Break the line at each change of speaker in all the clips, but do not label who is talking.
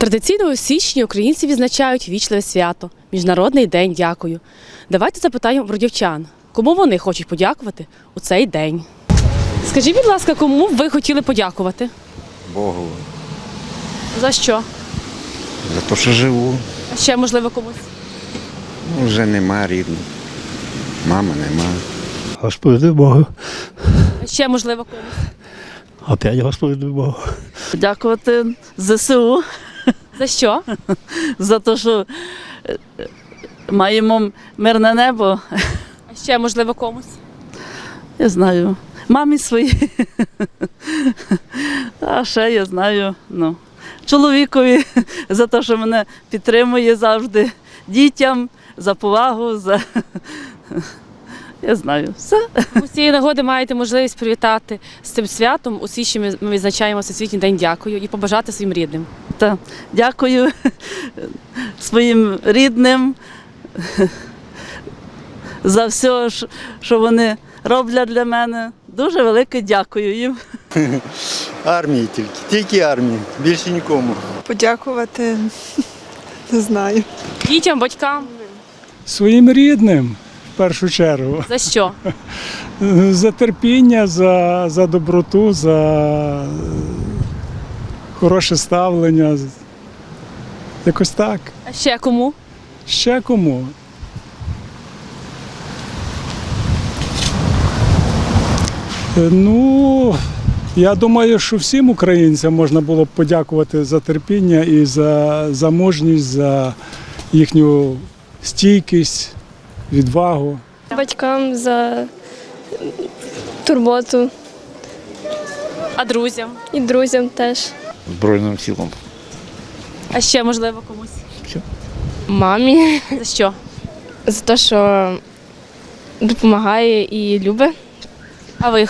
Традиційно у січні українці відзначають вічливе свято Міжнародний день дякую. Давайте запитаємо бродівчан, кому вони хочуть подякувати у цей день. Скажіть, будь ласка, кому б ви хотіли подякувати?
Богу.
За що?
За те, що живу.
А ще можливо комусь?
Ну, Вже нема рідних. Мама нема.
Господи Богу.
А ще можливо комусь?
Опять Господи Богу.
Дякувати ЗСУ
За що?
за те, що е, е, маємо мирне небо.
А ще можливо комусь?
Я знаю. Мамі своїй. А ще я знаю. Ну, чоловікові за те, що мене підтримує завжди. Дітям за повагу, за. Я знаю. Все.
З цієї нагоди маєте можливість привітати з цим святом. У січні ми- ми відзначаємо Всесвітній день дякую і побажати своїм рідним.
Та, дякую своїм рідним за все, що- вони роблять для мене. Дуже велике дякую їм.
Армії тільки, тільки армії, більше нікому.
Подякувати, не знаю.
Дітям, батькам.
Своїм рідним першу чергу.
За що?
За терпіння, за, за доброту, за хороше ставлення. Якось так.
А ще кому?
Ще кому? Ну, я думаю, що всім українцям можна було б подякувати за терпіння і за, за мужність, за їхню стійкість, відвагу.
Батькам за турботу
А друзям?
і друзям теж.
Збройним силам.
А ще можливо комусь?
Мамі
За що?
за те, що допомагає і любить.
А ви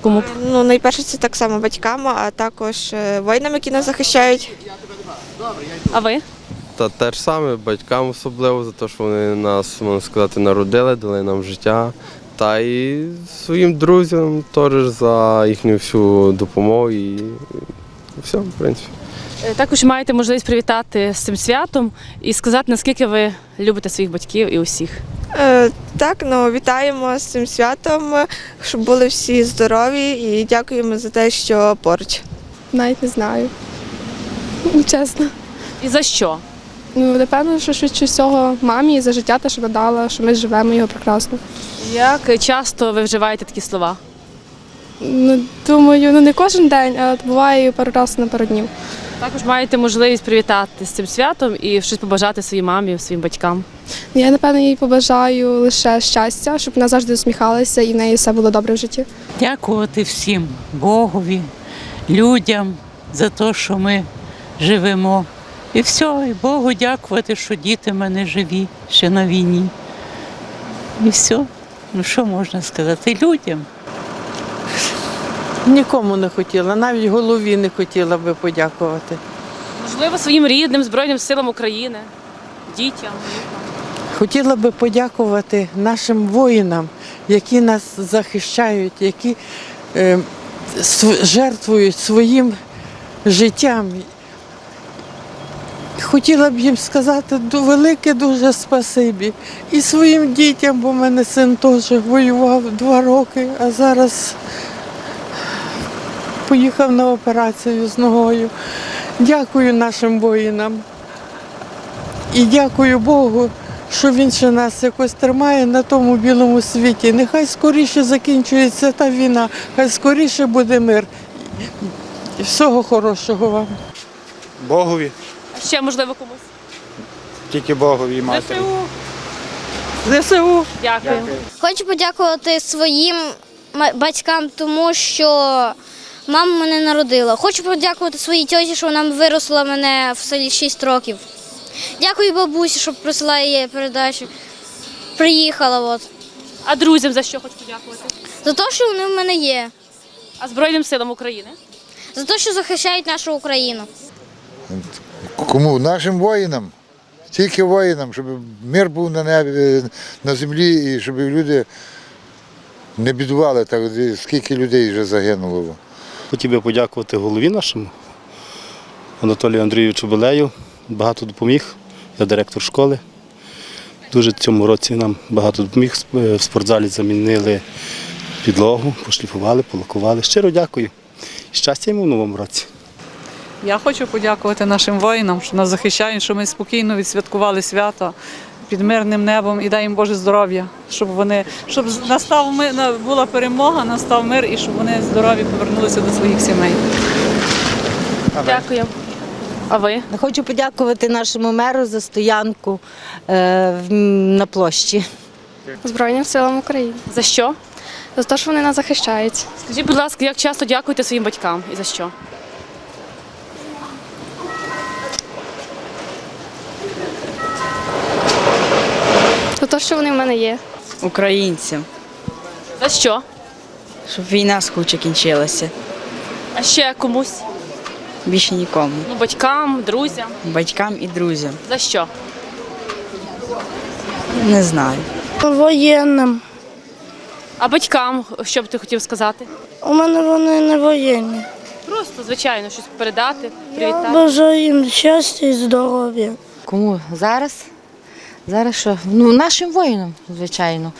кому?
Ну, найперше це так само батькам, а також е, воїнам, які нас захищають.
А ви?
Та те ж саме батькам особливо за те, що вони нас, можна сказати, народили, дали нам життя. Та і своїм друзям теж за їхню всю допомогу і все, в принципі.
Е, Також маєте можливість привітати з цим святом і сказати, наскільки ви любите своїх батьків і усіх.
Е, так, ну вітаємо з цим святом, щоб були всі здорові і дякуємо за те, що поруч.
Навіть не знаю. Чесно.
І за що?
Ну, напевно, що швидше всього мамі за життя те, що надала, що ми живемо його прекрасно.
Як часто ви вживаєте такі слова?
Ну, думаю, ну не кожен день, а буває пару разів на пару днів.
Також маєте можливість привітати з цим святом і щось побажати своїй мамі, своїм батькам.
Я, напевно, їй побажаю лише щастя, щоб вона завжди усміхалася і в неї все було добре в житті.
дякувати всім Богові, людям за те, що ми живемо. І все, і Богу дякувати, що діти в мене живі ще на війні. І все. Ну що можна сказати? Людям.
Нікому не хотіла, навіть голові не хотіла би подякувати.
Можливо, своїм рідним Збройним силам України, дітям.
Хотіла би подякувати нашим воїнам, які нас захищають, які е, жертвують своїм життям. Хотіла б їм сказати велике дуже спасибі. І своїм дітям, бо в мене син теж воював два роки, а зараз поїхав на операцію з ногою. Дякую нашим воїнам. І дякую Богу, що він ще нас якось тримає на тому білому світі. Нехай скоріше закінчується та війна, хай скоріше буде мир. І всього хорошого вам.
Богові,
А ще можливо комусь.
тільки Богові і матері.
ЗСУ.
ЗСУ!
Дякую.
Хочу подякувати своїм батькам, тому що мама мене народила. Хочу подякувати своїй тьоті, що вона виросла мене в селі 6 років. Дякую бабусі, що присилає її передачі. Приїхала от.
А друзям за що хочу подякувати?
За те, що вони в мене є.
А Збройним силам України?
За те, що захищають нашу Україну.
Кому? Нашим воїнам. Тільки воїнам, щоб мир був на небі, на землі і щоб люди не бідували так, скільки людей вже загинуло.
Хотів би подякувати голові нашому,
Анатолію Андрійовичу Белею. Багато допоміг. Я директор школи. Дуже цьому році нам багато допоміг. В спортзалі замінили підлогу, пошліфували, полакували. Щиро дякую. Щастя йому в новому році.
Я хочу подякувати нашим воїнам, що нас захищають, що ми спокійно відсвяткували свято під мирним небом і дай їм Боже здоров'я, щоб вони щоб настав ми була перемога, настав мир і щоб вони здорові повернулися до своїх сімей.
Дякую. А ви?
Хочу подякувати нашому меру за стоянку е, на площі.
Збройним силам України.
За що?
За те, що вони нас захищають.
Скажіть, будь ласка, як часто дякуєте своїм батькам і за що?
За те, що вони в мене є.
Українцям,
За що?
щоб війна схоче кінчилася.
А ще комусь?
Більше нікому.
Ну, батькам, друзям.
Батькам і друзям.
За що?
Не знаю.
Воєнним.
А батькам, що б ти хотів сказати?
У мене вони не воєнні.
Просто, звичайно, щось передати, привітати.
Бажаю їм щастя і здоров'я.
Кому зараз? Зараз що? Ну, нашим воїнам, звичайно,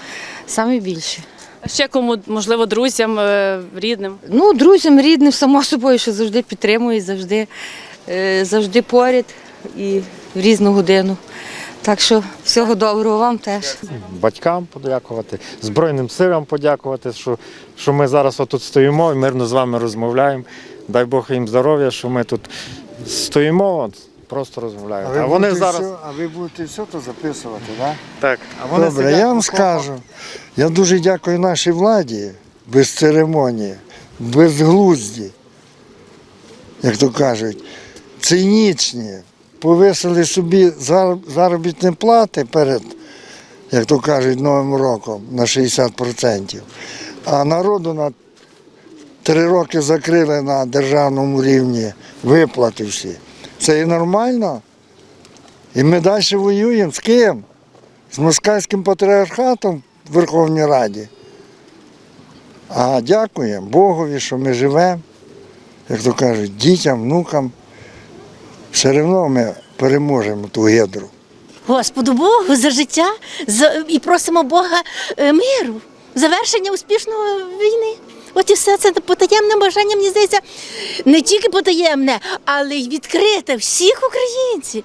саме більше.
А ще кому, можливо, друзям, е, рідним.
Ну, друзям, рідним, само собою, що завжди підтримують, завжди, е, завжди поряд і в різну годину. Так що всього доброго вам теж.
Батькам подякувати, Збройним силам подякувати, що, що ми зараз отут стоїмо і мирно з вами розмовляємо. Дай Бог їм здоров'я, що ми тут стоїмо, от, просто розмовляємо. А, вони зараз.
а ви будете все то записувати, так?
Так, а вони
Добре,
сидять
я вам скажу. Я дуже дякую нашій владі без церемонії, без глузді, як то кажуть, цинічні. Повисили собі заробітні плати перед, як то кажуть, Новим роком на 60%. А народу на три роки закрили на державному рівні виплати всі. Це і нормально. І ми далі воюємо з ким? з москальським патріархатом в Верховній Раді. А дякуємо Богові, що ми живемо, як то кажуть, дітям, внукам. Все одно ми переможемо ту гедру.
Господу Богу за життя і просимо Бога е, миру, завершення успішного війни. От і все це потаємне бажання, мені здається, не тільки потаємне, але й відкрите всіх українців.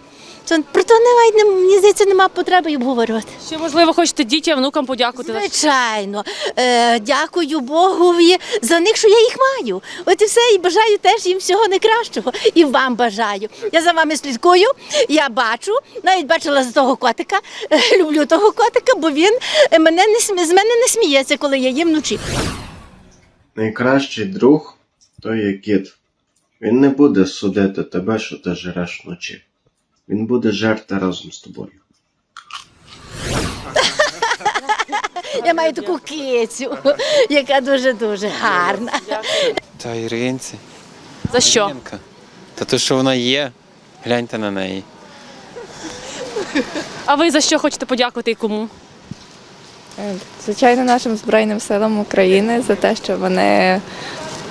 Про то не- мені здається, нема потреби й обговорювати.
Ще, можливо, хочете дітям, внукам подякувати.
Звичайно, е, дякую Богові за них, що я їх маю. От і все, і бажаю теж їм всього найкращого. І вам бажаю. Я за вами слідкую, я бачу, навіть бачила за того котика. Е, Люблю того котика, бо він е, мене не з мене не сміється, коли я їм вночі.
Найкращий друг то є кіт. Він не буде судити тебе, що ти жереш вночі. Він буде жерти разом з тобою.
Я маю таку кицю, яка дуже-дуже гарна.
Та Іринці.
За що?
Іринка. Та то, що вона є, гляньте на неї.
А ви за що хочете подякувати і кому?
Звичайно, нашим Збройним силам України за те, що вони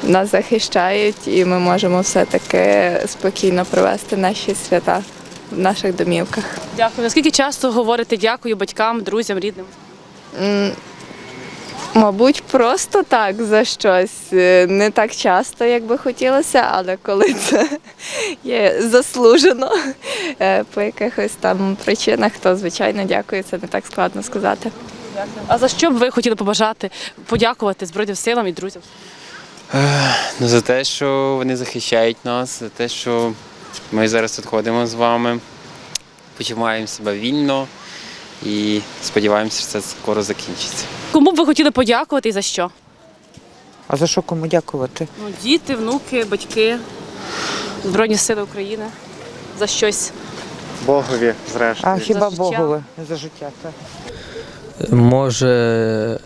нас захищають, і ми можемо все-таки спокійно провести наші свята в наших домівках.
Дякую. Наскільки часто говорите дякую батькам, друзям, рідним?
М, Мабуть, просто так за щось. Е, Не так часто, як би хотілося, але коли це є заслужено е, по якихось там причинах, то звичайно дякую. Це не так складно сказати.
А за що б ви хотіли побажати, подякувати Збройним силам і друзям?
Ну, за те, що вони захищають нас, за те, що ми зараз тут ходимо з вами, почуваємо себе вільно і сподіваємося, що це скоро закінчиться.
Кому б ви хотіли подякувати і за що?
А за що кому дякувати?
Ну, діти, внуки, батьки, Збройні сили України. За щось.
Богові, зрештою.
А хіба
життя.
Богове за життя? Так.
Може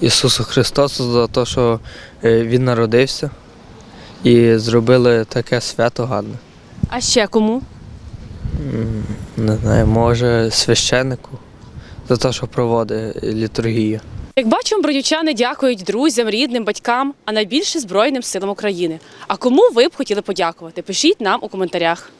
Ісусу Христосу за те, що е, Він народився і зробили таке свято гарне.
А ще кому?
Не знаю, може священнику за те, що проводить літургію.
Як бачимо, бродівчани дякують друзям, рідним, батькам, а найбільше Збройним силам України. А кому ви б хотіли подякувати? Пишіть нам у коментарях.